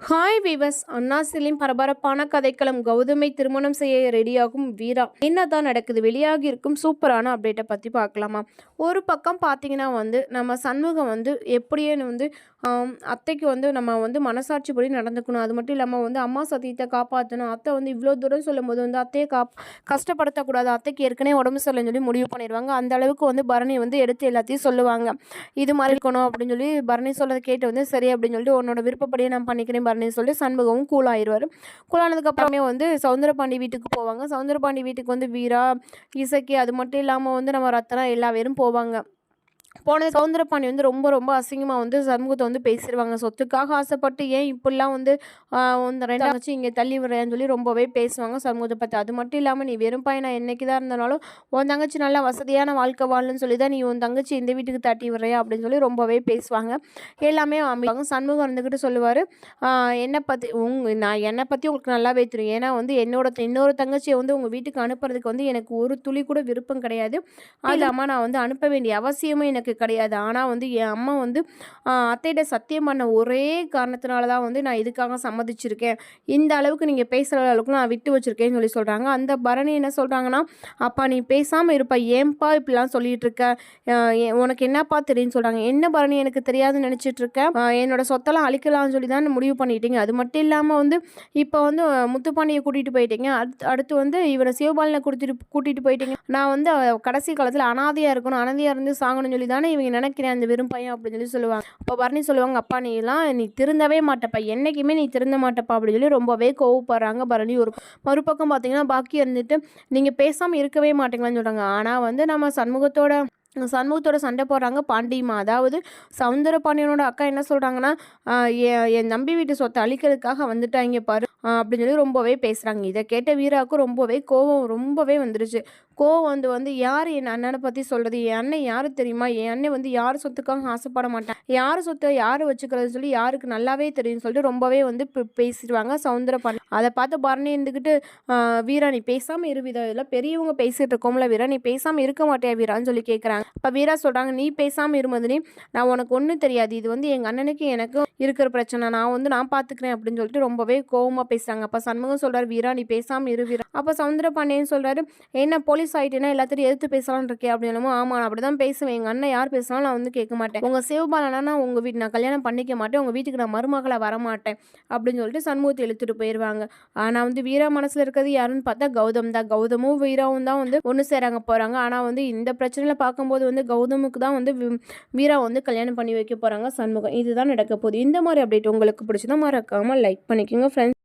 Hi விவஸ் அண்ணாசிலின் பரபரப்பான கதைக்களம் கௌதமை திருமணம் செய்ய ரெடியாகும் வீரா. என்னதான் நடக்குது? வெளியாகி இருக்கும் சூப்பரான அப்டேட்டை பற்றி பார்க்கலாமா? ஒரு பக்கம் பார்த்தீங்கன்னா வந்து நம்ம சண்முகம் வந்து எப்படியே வந்து அத்தைக்கு வந்து நம்ம வந்து மனசாட்சிப்படி நடந்துக்கணும். அது மட்டும் இல்லாமல் வந்து அம்மா சத்தியத்தை காப்பாற்றணும் அத்தை வந்து இவ்வளோ தூரம் சொல்லும்போது வந்து அத்தையை காப் கஷ்டப்படுத்தக்கூடாது. அத்தைக்கு ஏற்கனவே உடம்பு சரியில்லைன்னு சொல்லி முடிவு பண்ணிடுவாங்க. அந்த அளவுக்கு வந்து பரணி வந்து எடுத்து எல்லாத்தையும் சொல்லுவாங்க. இது மாதிரி இருக்கணும் அப்படின்னு சொல்லி பரணி சொல்கிறத கேட்டு வந்து சரி அப்படின்னு சொல்லிட்டு உன்னோட விருப்பப்படியே நான் பண்ணிக்கிறேன். பரணி சொல்லி சண்முகமும் கூல் ஆயிடுவார் கூலானதுக்கப்புறமே வந்து சவுந்தரபாண்டி வீட்டுக்கு போவாங்க. சவுந்தரபாண்டி வீட்டுக்கு வந்து வீரா இசக்கி அது மட்டும் இல்லாமல் வந்து நம்ம ரத்தனா எல்லா பேரும் போவாங்க. போன சவுந்தரபாண்டி வந்து ரொம்ப ரொம்ப அசிங்கமாக வந்து சண்முகத்தை வந்து பேசிடுவாங்க சொத்துக்காக ஆசைப்பட்டு ஏன் இப்படிலாம் வந்து இந்த ரெண்டாம் வச்சு இங்கே தள்ளி விடுறேன்னு சொல்லி ரொம்பவே பேசுவாங்க சண்முகத்தை பற்றி அது மட்டும் இல்லாமல் நீ வெறும் பையனா? என்னைக்கு தான் இருந்தாலும் உன் தங்கச்சி நல்லா வசதியான வாழ்க்கை வாழணும்னு சொல்லி தான் நீ உன் தங்கச்சி இந்த வீட்டுக்கு தட்டி விடுறியா? அப்படின்னு சொல்லி ரொம்பவே பேசுவாங்க. எல்லாமே அமைப்பாங்க சண்முகம் இருந்துக்கிட்டு சொல்லுவார். என்னை பற்றி உங்க நான் என்னை பற்றி உங்களுக்கு நல்லாவே தெரியும். ஏன்னா வந்து என்னோட இன்னொரு தங்கச்சியை வந்து உங்கள் வீட்டுக்கு அனுப்புறதுக்கு வந்து எனக்கு ஒரு துளி கூட விருப்பம் கிடையாது. அது இல்லாமல் நான் வந்து அனுப்ப வேண்டிய அவசியமும் எனக்கு கிடையாது. ஆனால் வந்து என் அம்மா வந்து அத்தையிட்ட சத்தியம் பண்ண ஒரே காரணத்தினால தான் வந்து நான் இதுக்காக சம்மதிச்சிருக்கேன். இந்த அளவுக்கு நீங்கள் பேசுகிற அளவுக்கு நான் விட்டு வச்சுருக்கேன்னு சொல்லி சொல்கிறாங்க அந்த பரணி என்ன சொல்கிறாங்கன்னா அப்பா நீ பேசாமல் இருப்பா. ஏன்பா இப்படிலாம் சொல்லிகிட்டு இருக்க எ- உனக்கு என்னப்பா தெரியும்னு சொல்கிறாங்க என்ன பரணி? எனக்கு தெரியாதுன்னு நினச்சிட்டு இருக்கேன் என்னோட சொத்தெல்லாம் அழிக்கலாம்னு சொல்லி தான் முடிவு பண்ணிட்டீங்க. அது மட்டும் இல்லாமல் வந்து இப்போ வந்து முத்துப்பாண்டியை கூட்டிகிட்டு போயிட்டீங்க. அடுத்து அடுத்து வந்து இவரை சிவபாலனை கொடுத்துட்டு கூட்டிகிட்டு போயிட்டீங்க. நான் வந்து கடைசி காலத்தில் அனாதையாக இருக்கணும். அனாதையாக இருந்து சாகணும்னு சொல்லி தான் இவங்க நினைக்கிறேன் அந்த வெறும் பையன் அப்படின்னு சொல்லி சொல்லுவாங்க. அப்போ பரணி சொல்லுவாங்க அப்பா நீ எல்லாம் நீ திருந்தவே மாட்டப்பா. என்றைக்குமே நீ திருந்த மாட்டப்பா அப்படின்னு சொல்லி ரொம்பவே கோவப்படுறாங்க பரணி ஒரு மறுபக்கம் பார்த்தீங்கன்னா பாக்கி இருந்துட்டு நீங்கள் பேசாமல் இருக்கவே மாட்டீங்களான்னு சொல்கிறாங்க ஆனால் வந்து நம்ம சண்முகத்தோட சண்முகத்தோட சண்டை போடுறாங்க பாண்டியம்மா அதாவது சவுந்தர பாண்டியனோட அக்கா என்ன சொல்கிறாங்கன்னா என் நம்பி வீட்டு சொத்தை அழிக்கிறதுக்காக வந்துட்டாங்க பாரு அப்படின்னு சொல்லி ரொம்பவே பேசுகிறாங்க இதை கேட்ட வீராவுக்கு ரொம்பவே கோவம் ரொம்பவே வந்துருச்சு. கோவம் வந்து வந்து யார் என் அண்ணனை பற்றி சொல்கிறது என் அண்ணன் யாரு தெரியுமா? என் அண்ணன் வந்து யார் சொத்துக்காக ஆசைப்பட மாட்டான்? யார் சொத்தை யார் வச்சுக்கிறது சொல்லி யாருக்கு நல்லாவே தெரியும்னு சொல்லிட்டு ரொம்பவே வந்து பேசிடுவாங்க சவுந்தர பாண்டி அதை பார்த்து பரணி இருந்துக்கிட்டு வீரா நீ பேசாமல் இரு வீரா. இதில் பெரியவங்க பேசிகிட்டு இருக்கோம்ல வீரா நீ பேசாமல் இருக்க மாட்டியா வீரான்னு சொல்லி கேட்குறாங்க இப்போ வீரா சொல்கிறாங்க நீ பேசாமல் இருமதுனே நான் உனக்கு ஒன்றும் தெரியாது. இது வந்து எங்கள் அண்ணனுக்கு எனக்கும் இருக்கிற பிரச்சனை. நான் வந்து நான் பார்த்துக்கிறேன் அப்படின்னு சொல்லிட்டு ரொம்பவே கோவமாக பேசுகிறாங்க அப்போ சண்முகம் சொல்கிறார் வீரா நீ பேசாமல் இரு வீரா. அப்போ சவுந்தர பாண்டியன் சொல்கிறாரு என்ன போலீஸ் ஆகிட்டேன்னா எல்லாத்தையும் எதிர்த்து பேசலாம்னு இருக்கே அப்படின்னு ஆமாம் நான் அப்படி தான் பேசுவேன். எங்கள் அண்ணன் யார் பேசினாலும் நான் வந்து கேட்க மாட்டேன். உங்கள் சிவபாலனா உங்கள் வீட்டு நான் கல்யாணம் பண்ணிக்க மாட்டேன். உங்கள் வீட்டுக்கு நான் மருமகளை வரமாட்டேன். அப்படின்னு சொல்லிட்டு சண்முகத்தை இழுத்துட்டு போயிடுவாங்க ஆனால் வந்து வீரா மனசில் இருக்கிறது யாருன்னு பார்த்தா கௌதம் தான். கௌதமும் வீராவும் தான் வந்து ஒன்று சேராங்க போகிறாங்க ஆனால் வந்து இந்த பிரச்சனையில் பார்க்கும்போது வந்து கௌதமுக்கு தான் வந்து வீரா வந்து கல்யாணம் பண்ணி வைக்க போகிறாங்க சண்முகம். இதுதான் நடக்க போகுது. இந்த மாதிரி அப்டேட் உங்களுக்கு பிடிச்சதா மறக்காமல் லைக் பண்ணிக்கோங்க ஃப்ரெண்ட்ஸ்